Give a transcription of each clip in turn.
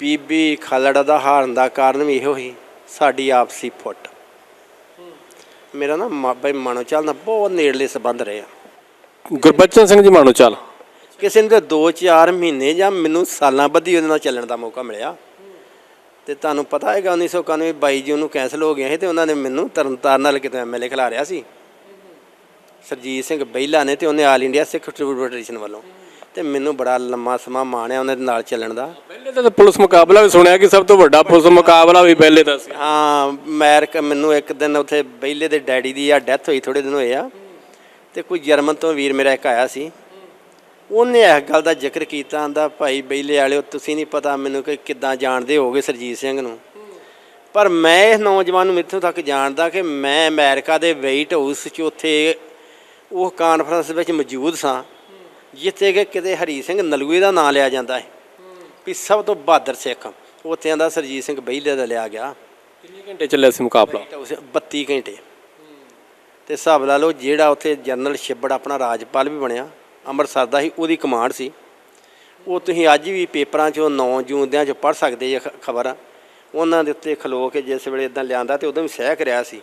ਬੀਬੀ ਖਾਲੜਾ ਦਾ ਹਾਰਨ ਦਾ ਕਾਰਨ ਵੀ ਇਹੋ ਹੀ ਸਾਡੀ ਆਪਸੀ ਫੁੱਟ। ਮੇਰਾ ਨਾ ਮਾਬਾ ਮਨੋਚਲ ਨਾਲ ਬਹੁਤ ਨੇੜਲੇ ਸੰਬੰਧ ਰਹੇ ਆ। ਗੁਰਬਚਨ ਸਿੰਘ ਜੀ ਮਾਨੋਚਾਲ ਕਿਸੇ ਨੂੰ ਤਾਂ 2-4 ਮਹੀਨੇ ਜਾਂ ਮੈਨੂੰ ਸਾਲਾਂ ਬੱਧੀ ਉਹਦੇ ਨਾਲ ਚੱਲਣ ਦਾ ਮੌਕਾ ਮਿਲਿਆ। ਤੇ ਤੁਹਾਨੂੰ ਪਤਾ ਹੈਗਾ 1991 22 ਜੀ ਉਹਨੂੰ ਕੈਂਸਲ ਹੋ ਗਿਆ ਸੀ ਤੇ ਉਹਨਾਂ ਨੇ ਮੈਨੂੰ ਤਰਨਤਾਰਨ ਨਾਲ ਕਿਤੇ ਐਮਐਲਏ ਖਿਲਾ ਰਿਆ ਸੀ। ਸਰਜੀਤ ਸਿੰਘ ਬਹਿਲਾ ਨੇ ਤੇ ਉਹਨੇ ਆਲ ਇੰਡੀਆ ਸਿੱਖ ਫੈਡਰੇਸ਼ਨ ਵੱਲੋਂ। ਤੇ ਮੈਨੂੰ ਬੜਾ ਲੰਮਾ ਸਮਾਂ ਮਾਣਿਆ ਉਹਨਾਂ ਦੇ ਨਾਲ ਚੱਲਣ ਦਾ। ਪਹਿਲੇ ਤਾਂ ਪੁਲਿਸ ਮੁਕਾਬਲਾ ਵੀ ਸੁਣਿਆ ਕਿ ਸਭ ਤੋਂ ਵੱਡਾ ਪੁਲਿਸ ਮੁਕਾਬਲਾ ਵੀ ਪਹਿਲੇ ਦਾ ਸੀ। ਹਾਂ ਅਮਰੀਕਾ ਮੈਨੂੰ ਇੱਕ ਦਿਨ ਉੱਥੇ ਬਹਿਲੇ ਦੇ ਡੈਡੀ ਦੀ ਆ ਡੈਥ ਹੋਈ ਥੋੜੇ ਦਿਨ ਹੋਏ ਆ। ਤੇ ਕੋਈ ਜਰਮਨ ਤੋਂ ਵੀਰ ਮੇਰਾ ਇੱਕ ਆਇਆ ਸੀ। ਉਹਨੇ ਇਸ ਗੱਲ ਦਾ ਜ਼ਿਕਰ ਕੀਤਾ ਆਂਦਾ ਭਾਈ ਬਹਿਲੇ ਵਾਲਿਓ ਤੁਸੀਂ ਨਹੀਂ ਪਤਾ ਮੈਨੂੰ ਕਿ ਕਿੱਦਾਂ ਜਾਣਦੇ ਹੋਗੇ ਸਰਜੀਤ ਸਿੰਘ ਨੂੰ। ਪਰ ਮੈਂ ਇਸ ਨੌਜਵਾਨ ਨੂੰ ਇੱਥੋਂ ਤੱਕ ਜਾਣਦਾ ਕਿ ਮੈਂ ਅਮਰੀਕਾ ਦੇ ਵਾਈਟ ਹਾਊਸ 'ਚ ਉੱਥੇ ਉਹ ਕਾਨਫਰੰਸ ਵਿੱਚ ਮੌਜੂਦ ਸਾਂ ਜਿੱਥੇ ਕਿ ਕਿਤੇ ਹਰੀ ਸਿੰਘ ਨਲੂਏ ਦਾ ਨਾਂ ਲਿਆ ਜਾਂਦਾ ਹੈ। ਵੀ ਸਭ ਤੋਂ ਬਹਾਦਰ ਸਿੱਖ ਉੱਥੇ ਆਂਦਾ ਸਰਜੀਤ ਸਿੰਘ ਬਹਿਲੇ ਦਾ ਲਿਆ ਗਿਆ। ਕਿੰਨੇ ਘੰਟੇ ਚੱਲਿਆ ਸੀ ਮੁਕਾਬਲਾ? ਉਸ 32 ਘੰਟੇ। ਤੇ ਹਿਸਾਬ ਲਾ ਲਓ ਜਿਹੜਾ ਉੱਥੇ ਜਨਰਲ ਛਿੱਬੜ ਆਪਣਾ ਰਾਜਪਾਲ ਵੀ ਬਣਿਆ ਅੰਮ੍ਰਿਤਸਰ ਦਾ ਹੀ ਉਹਦੀ ਕਮਾਂਡ ਸੀ। ਉਹ ਤੁਸੀਂ ਅੱਜ ਵੀ ਪੇਪਰਾਂ 'ਚੋਂ 9 ਜੂਨ ਦਿਆਂ 'ਚ ਪੜ੍ਹ ਸਕਦੇ ਜੇ ਖਬਰ। ਉਹਨਾਂ ਦੇ ਉੱਤੇ ਖਲੋ ਕੇ ਜਿਸ ਵੇਲੇ ਇਦਾਂ ਲਿਆਂਦਾ ਤੇ ਉਦੋਂ ਵੀ ਸਹਿ ਕਰਿਆ ਸੀ।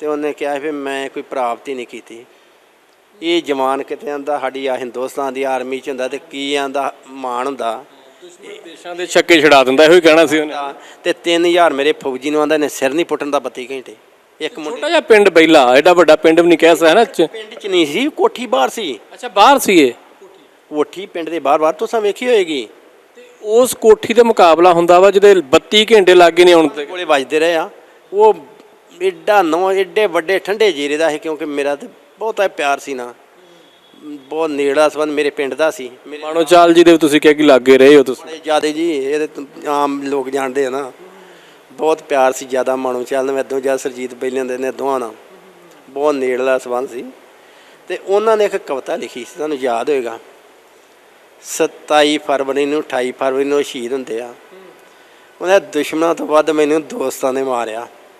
ਤੇ ਉਹਨੇ ਕਿਹਾ ਵੀ ਮੈਂ ਕੋਈ ਪ੍ਰਾਪਤੀ ਨਹੀਂ ਕੀਤੀ। ਇਹ ਜਵਾਨ ਕਿਤੇ ਆਂਦਾ ਸਾਡੀ ਆ ਹਿੰਦੁਸਤਾਨ ਦੀ ਆਰਮੀ 'ਚ ਹੁੰਦਾ ਤੇ ਕੀ ਆਂਦਾ ਮਾਣ ਹੁੰਦਾ। ਦੇਸ਼ਾਂ ਦੇ ਛੱਕੇ ਛਡਾ ਦਿੰਦਾ ਇਹੋ ਹੀ ਕਹਿਣਾ ਸੀ ਉਹਨੇ। ਤੇ 3000 ਮੇਰੇ ਫੌਜੀ ਨੂੰ ਆਂਦਾ ਨੇ ਸਿਰ ਨਹੀਂ ਪੁੱਟਣ ਦਾ 32 ਘੰਟੇ। ਇੱਕ ਮੁੰਡੇ ਛੋਟਾ ਜਿਹਾ ਪਿੰਡ ਬੈਲਾ ਐਡਾ ਵੱਡਾ ਪਿੰਡ ਵੀ ਨਹੀਂ ਕਹਿ ਸਕਦਾ ਨਾ ਪਿੰਡ 'ਚ ਨਹੀਂ ਸੀ ਕੋਠੀ ਬਾਹਰ ਸੀ। ਅੱਛਾ ਬਾਹਰ ਸੀ ਇਹ? ਕੋਠੀ ਪਿੰਡ ਦੇ ਬਾਹਰ ਬਾਹਰ ਤੁਸੀਂ ਵੇਖੀ ਹੋਏਗੀ। ਉਸ ਕੋਠੀ ਤੇ ਮੁਕਾਬਲਾ ਹੁੰਦਾ ਵਾ ਜਿਹਦੇ 32 ਘੰਟੇ ਲੱਗੇ ਨਹੀਂ ਆਉਣ ਤੇ ਕੋਲੇ ਵੱਜਦੇ ਰਹੇ ਆ। ਉਹ ਐਡਾ ਨੋ ਐਡੇ ਵੱਡੇ ਠੰਡੇ ਜੀਰੇ ਦਾ ਸੀ ਕਿਉਂਕਿ ਮੇਰਾ ਤੇ ਬਹੁਤਾ ਪਿਆਰ ਸੀ ਨਾ। ਬਹੁਤ ਨੇੜਾ ਸੰਬੰਧ ਮੇਰੇ ਪਿੰਡ ਦਾ ਸੀ। ਮੇਰੇ ਮਾਨੋਚਾਲ ਜੀ ਦੇ ਤੁਸੀਂ ਕਿਹਾ ਕਿ ਲੱਗੇ ਰਹੇ ਹੋ ਤੁਸੀਂ। ਬੜੇ ਜਿਆਦੇ ਜੀ ਇਹ ਤੇ ਆਮ ਲੋਕ ਜਾਣਦੇ ਆ ਨਾ। ਬਹੁਤ ਪਿਆਰ ਸੀ ਜ਼ਿਆਦਾ ਮਾਣੋ ਚੱਲ ਮੈਂ ਇਦੋਂ ਜ਼ਿਆਦਾ ਸਰਜੀਤ ਬੈਲੀਆਂ ਦੇ ਨੇ ਦੋਹਾਂ ਨਾਲ। ਬਹੁਤ ਨੇੜਲਾ ਸੰਬੰਧ ਸੀ। ਤੇ ਉਹਨਾਂ ਨੇ ਇੱਕ ਕਵਿਤਾ ਲਿਖੀ ਸੀ ਤੁਹਾਨੂੰ ਯਾਦ ਹੋਏਗਾ। 27 ਫਰਵਰੀ ਨੂੰ 28 ਫਰਵਰੀ ਨੂੰ ਸ਼ਹੀਦ ਹੁੰਦੇ ਆ। ਉਹਨਾਂ ਦੁਸ਼ਮਣਾਂ ਤੋਂ ਵੱਧ ਮੈਨੂੰ ਦੋਸਤਾਂ ਨੇ ਮਾਰਿਆ।